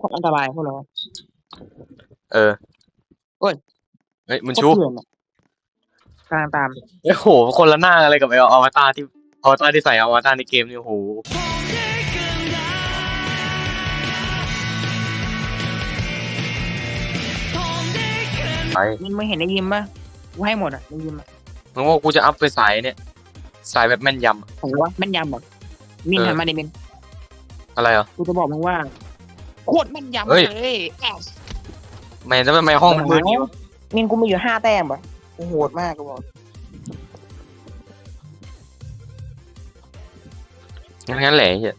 พวกอันตรายพวกเราเออโอ้ย เฮ้ยมันพวกชูเถื่อนอะกำลังตามโอ้โหคนละหน้าอะไรกับไอ้อวตารที่อวตารที่ใส่อวตารในเกมนี่โอ้โหไปมึงมึงเห็นในยิมปะกูให้หมดอะในยิมอะมึงว่ากูจะอัพไปสายเนี่ย สายแบบแม่นยำอะผมว่าแม่นยำแบบมินเออหันมาดิมิน อะไรอะกูจะบอกมึงว่า โคตรแม่นยำเฮ้เลยยแอบแม่แล้วทำไมห้องมันมืดอย่างงี้วะมินกูมีอยู่ห้าแต้มปะกูโหดมากกูบอกงั้นงั้นแหละไอ้เหี้ย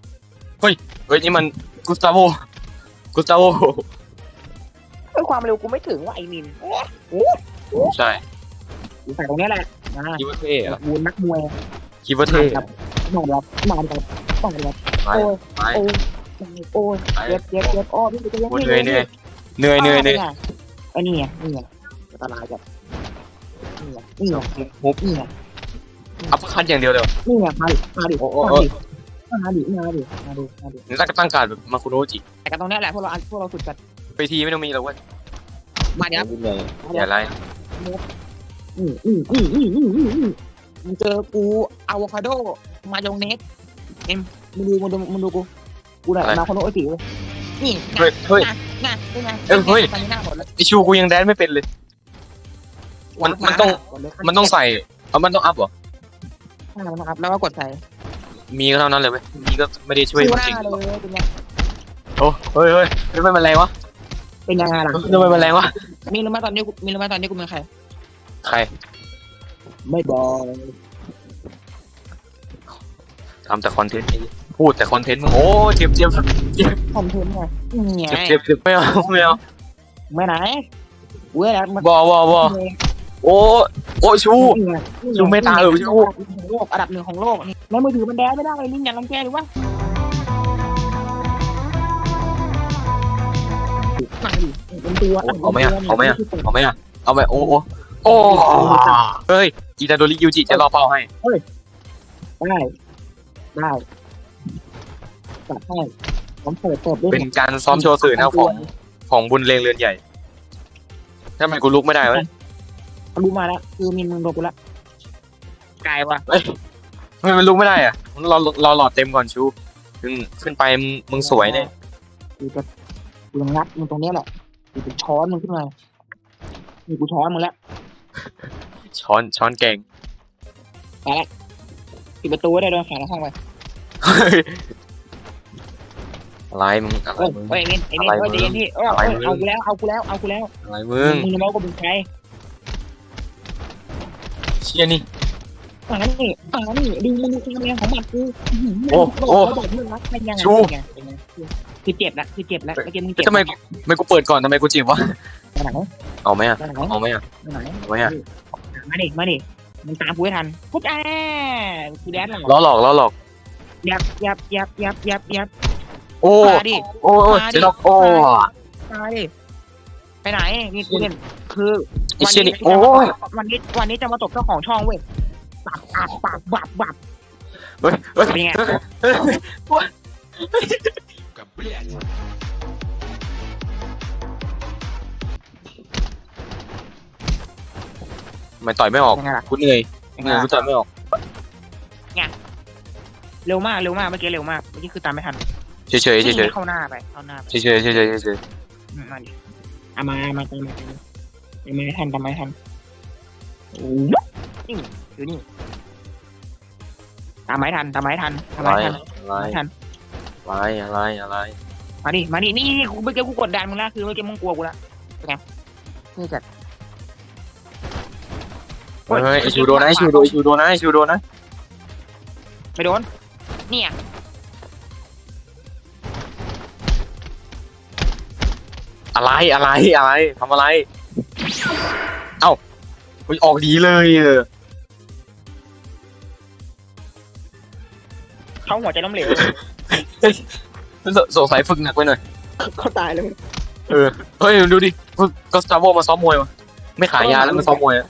เฮ้ยเฮ้ยนี่มันกุสตาโวกุสตาโวเอ้ยความเร็วกูไม่ถึงว่ะไอ้มินใช่กูใส่ตรงเนี้ยแหละนะคิดว่าเท่อะบูนนักมวยคิดว่าเท่ ครับมาครับมาครับมาครับไป โอ้ยไป โอ้ย โอ้ยไปเจ็บเจ็บเจ็บอ้อพี่จะยังโอ้ยเหนื่อยเหนื่อยเหนื่อยเหนื่อยเหนื่อยไอ้นี่ไงนี่ไงอันตรายจัดนี่ไงนี่ไงฮุบนี่ไงอัพคันอย่างเดียวเลยนี่ไงมาดิมาดิโอ้โอ้มาโอ้ดิมาดิมาดิมาดิมาดินี่ตั้งตั้งการแบบมาคุโรจิแต่กันตรงเนี้ยแหละพวกเราพวกเราสุดจัดไปทีไม่ต้องมีหรอกเว้ยมาเดี๋ยวอย่าไรอืมอืมอืมอืมอืมอืมอืมมึงเจอกูอะโวคาโดมายองเนสเอ็มมึงดูมึงดูมึงดูกู กูได้มาคอนโดไอ้ติ๋วนี่เฮ้ยเฮ้ยงานเป็นไงเอ้ยเฮ้ย ตอนนี้หน้าหมดแล้วไอชูกูยังแดนไม่เป็นเลย มันมันต้อง มันต้องใส่เอามันต้องอัพเหรอนะครับแล้วก็กดใส่มีก็เท่านั้นเลยเว้ยมีก็ไม่ได้ช่วยดูหจริงน้าเลยเป็นไงโอ้เฮ้ยเฮ้ยทำไมมันแรงวะเป็นยังไงล่ะทำไมมันแรงวะ มีรู้ไหมตอนนี้กูมีรู้ไหมตอนนี้กูเป็นใครใครไม่บอกทำแต่คอนเทนต์ไอ้เหี้ย พูดแต่คอนเทนต์มึงโอ้เจ็บเจ็บคอนเทนต์ไงนี่ไงเจ็บเจ็บเจ็บไม่เอาไม่เอาไม่ไหนเว้ยแล้วมันบอบอบอโอ้โอ้ชูนี่ไงชูไม่ตายเหรอชูของโลกอันดับหนึ่งของโลกนี่แล้วมือถือมันแดนไม่ได้ลิงอย่าลังแกหรือวะมาดิเป็นตัวเอาไหมอะเอาไหมอะเอาไหมอะเอาไหมโอ้โอ้โอ้เฮ้ยอิตาโดริยูจิจะรอเป้าให้ได้ได้ จัดให้ผมเปิดเปิดด้วยเป็นการซ้อมโชว์สื่อนะของของบุญเลงเรือนใหญ่ทำไมกูลุกไม่ได้วะรู้มาแล้วคือมินมึงโดนกูละกลายว่ะทำไมมันลุกไม่ได้อะเราเราหลอดเต็มก่อนชูขึ้นขึ้นไปมึงมึงสวยเนี่ยกูจะกูจะงัดมึงตรงเนี้ยแหละกูจะช้อนมึงขึ้นมานี่กูช้อนมึงแล้วช้อนช้อนแกงปิดประตูไว้ได้ด้วยแขนห้องไปเฮ้ย อะไรมึงอะไรเอ้ยมึงเอ้ยเอ็มเอ็มอะไรเอ้ยมึงเอ็มพี่เอ้ยอะไรเอ้ยมึง เอากูแล้วเอากูแล้วเอากูแล้วอะไรมึงมึงรู้ไหมว่ากูเป็นใครเชี่ยนี่อ่านี่อ่านี่ดูมึงดูความแรงของหมัดกูโอ้โอ้เขาบอกมึงรักเป็นยังไงชู เป็นไงเป็นไงคือเจ็บละคือเจ็บละเมื่อกี้มึงเจ็บทำไมทำไมกูเปิดก่อนทำไมกูจีบวะไปไหนเอาไหมอะไปไหนเอาไหมอะไปไหนเอาไหมอะมาดิ มาดิมึงตามกูให้ทันปุ๊บอ่ากูแดนหรอล้อหลอกล้อหลอกยับยับยับยับยับยับ โอ้มาดิ โอ้โอ้เจนอกโอ้มาดิไปไหนนี่กูเล่นคือไอ้วันเชี่ยนี้นี่โอ้ยวันนี้วันนี้จะมาตบเจ้าของช่องเว้ยปับปับปับปับปับเฮ้ยเฮ้ยเป็นไงเฮ้ยทำไมต่อยไม่ออกเป็นไงล่ะกูเหนื่อยเป็นเหไงนื่อยล่ะกูต่อยไม่ออกเร็วมากเร็วมากเมื่อกี้เร็วมากเมื่อกี้คือตามไม่ทัน เฉยเฉยเฉยเฉยเข้าหน้าไปเข้าหน้าไปเฉยเฉยเฉยเฉยเฉยอืมมาดิเอามามาตามมาตามมาตามมาให้ทันตามมาให้ทันโอ้ยนี่อยู่นี่ตามมาให้ทันตามมาให้ทันตามอะไรมาให้ทันอะไรให้ทัน อะไรอะไรอะไรมาดิมาดินี่นี่กูเมื่อกี้กูกดดันมึงแล้วคือเมื่อกี้มึงกลัวกูละเป็นไงนี่จัดเฮ้ยเฮ้ยไอชูโดนนะไอชูโดนไอชูโดนนะไอชูโดนนะไม่โดนเนี่ย อะไรอะไรอะไรทำอะไร เอ้าอุ๊ยออกดีเลยเออเขาหัวใจล้มเหลวสสงสัยฝึกหนักไปหน่อย เขาตายเลย เออ เฮ้ย ดูดิก็สตาร์วอมาซ้อมมวยวะไม่ขายยาแล้วมาซ้อมมวยอะ